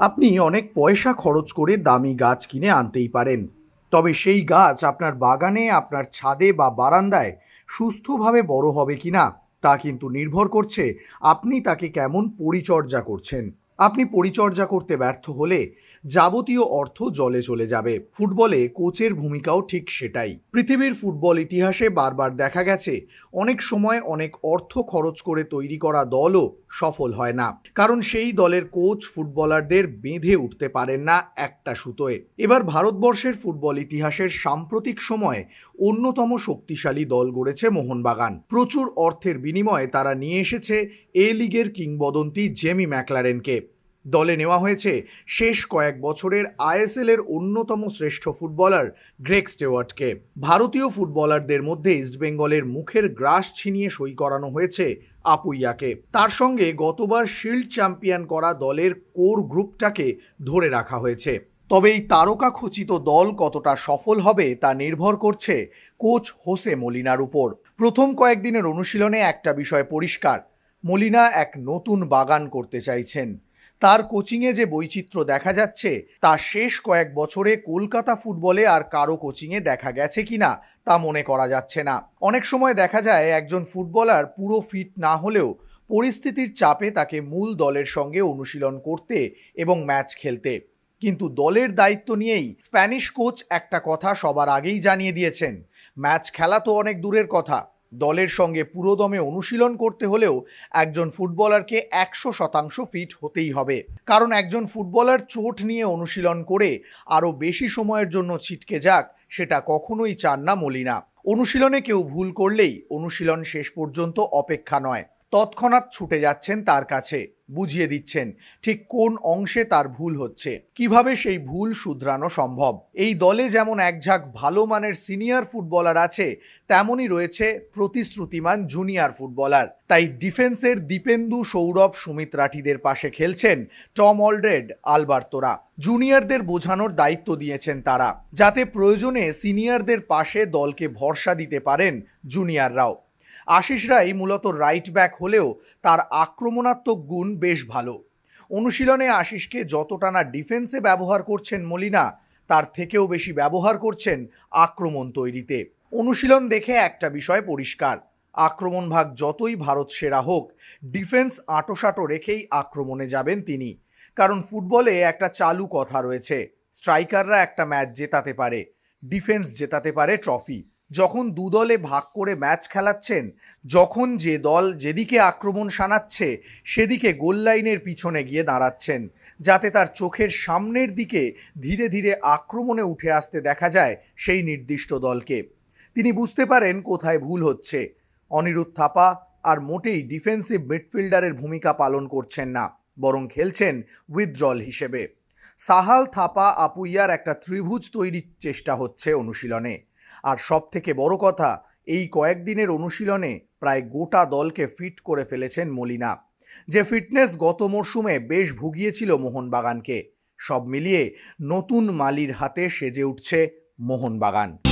আপনি অনেক পয়সা খরচ করে দামি গাছ কিনে আনতেই পারেন। তবে সেই গাছ আপনার বাগানে, আপনার ছাদে বা বারান্দায় সুস্থভাবে বড় হবে কিনা তা কিন্তু নির্ভর করছে আপনি তাকে কেমন পরিচর্যা করছেন। আপনি পরিচর্যা করতে ব্যর্থ হলে যাবতীয় অর্থ জলে চলে যাবে। ফুটবলে কোচের ভূমিকাও ঠিক সেটাই। পৃথিবীর ফুটবল ইতিহাসে বারবার দেখা গেছে, অনেক সময় অনেক অর্থ খরচ করে তৈরি করা দলও সফল হয় না। কারণ সেই দলের কোচ ফুটবলারদের বেঁধে উঠতে পারেন না একটা সুতোয়। এবার ভারতবর্ষের ফুটবল ইতিহাসের সাম্প্রতিক সময়ে অন্যতম শক্তিশালী দল গড়েছে মোহনবাগান। প্রচুর অর্থের বিনিময়ে তারা নিয়ে এসেছে এ লিগের কিংবদন্তি জেমি ম্যাকলারেনকে। দলে নেওয়া হয়েছে শেষ কয়েক বছরের আইএসএল এর অন্যতম শ্রেষ্ঠ ফুটবলার গ্রেগ স্টেওয়ার্টকে। ভারতীয় ফুটবলারদের মধ্যে ইস্টবেঙ্গলের মুখের গ্রাস ছিনিয়ে সই করানো হয়েছে আপুইয়াকে। তার সঙ্গে গতবার শিল্ড চ্যাম্পিয়ন করা দলের কোর গ্রুপটাকে ধরে রাখা হয়েছে। তবে এই তারকা খচিত দল কতটা সফল হবে তা নির্ভর করছে কোচ হোসে মলিনার উপর। প্রথম কয়েকদিনের অনুশীলনে একটা বিষয় পরিষ্কার, মলিনা এক নতুন বাগান করতে চাইছেন। তার কোচিংয়ে যে বৈচিত্র্য দেখা যাচ্ছে, তা শেষ কয়েক বছরে কলকাতা ফুটবলে আর কারও কোচিংয়ে দেখা গেছে কিনা, তা মনে করা যাচ্ছে না। অনেক সময় দেখা যায়, একজন ফুটবলার পুরো ফিট না হলেও পরিস্থিতির চাপে তাকে মূল দলের সঙ্গে অনুশীলন করতে এবং ম্যাচ খেলতে। কিন্তু দলের দায়িত্ব নিয়েই স্প্যানিশ কোচ একটা কথা সবার আগেই জানিয়ে দিয়েছেন। ম্যাচ খেলা তো অনেক দূরের কথা। দলের সঙ্গে পুরোদমে অনুশীলন করতে হলেও একজন ফুটবলারকে একশো শতাংশ ফিট হতেই হবে। কারণ একজন ফুটবলার চোট নিয়ে অনুশীলন করে আরও বেশি সময়ের জন্য ছিটকে যাক, সেটা কখনোই চান না মলিনা। অনুশীলনে কেউ ভুল করলেই অনুশীলন শেষ পর্যন্ত অপেক্ষা নয়। তৎক্ষণাৎ ছুটে যাচ্ছেন তার কাছে, বুঝিয়ে দিচ্ছেন, ঠিক কোন অংশে তার ভুল হচ্ছে? কীভাবে সেই ভুল শুধরানো সম্ভব? এই দলে যেমন একঝাঁক ভালো মানের সিনিয়র ফুটবলার আছে, তেমনই রয়েছে প্রতিশ্রুতিমান জুনিয়র ফুটবলার। তাই ডিফেন্সের দীপেন্দু, সৌরভ, সুমিত রাঠিদের পাশে খেলছেন টম অলড্রেড আলবার্তোরা। জুনিয়রদের বোঝানোর দায়িত্ব দিয়েছেন তারা, যাতে প্রয়োজনে সিনিয়রদের পাশে দলকে ভরসা দিতে পারেন জুনিয়ররাও। আশিস রাই মূলত রাইট ব্যাক হলেও তার আক্রমণাত্মক গুণ বেশ ভালো। অনুশীলনে আশিসকে যতটা না ডিফেন্সে ব্যবহার করছেন মলিনা, তার থেকেও বেশি ব্যবহার করছেন আক্রমণ তৈরিতে। অনুশীলন দেখে একটা বিষয় পরিষ্কার, আক্রমণ ভাগ যতই ভারত সেরা হোক ডিফেন্স আঁটোসাঁটো রেখেই আক্রমণে যাবেন তিনি, কারণ ফুটবলে একটা চালু কথা রয়েছে স্ট্রাইকাররা একটা ম্যাচ জেতাতে পারে ডিফেন্স জেতাতে পারে ট্রফি যখন দু দলে ভাগ করে ম্যাচ খেলাচ্ছেন, যখন যে দল যেদিকে আক্রমণ শানাচ্ছে, সেদিকে গোল লাইনের পিছনে গিয়ে দাঁড়াচ্ছেন, যাতে তার চোখের সামনের দিকে ধীরে ধীরে আক্রমণে উঠে আসতে দেখা যায় সেই নির্দিষ্ট দলকে। তিনি বুঝতে পারেন কোথায় ভুল হচ্ছে। অনিরুদ্ধ থাপা আর মোটেই ডিফেন্সিভ মিডফিল্ডারের ভূমিকা পালন করছেন না, বরং খেলছেন উইথড্রল হিসেবে। সাহাল থাপা আপুইয়ার একটা ত্রিভুজ তৈরির চেষ্টা হচ্ছে অনুশীলনে। আর সব থেকে বড় কথা, এই কয়েকদিনের অনুশীলনে প্রায় গোটা দলকে ফিট করে ফেলেছেন মলিনা, যে ফিটনেস গত মরশুমে বেশ ভুগিয়েছিল মোহনবাগানকে। সব মিলিয়ে নতুন মালির হাতে সেজে উঠছে মোহনবাগান।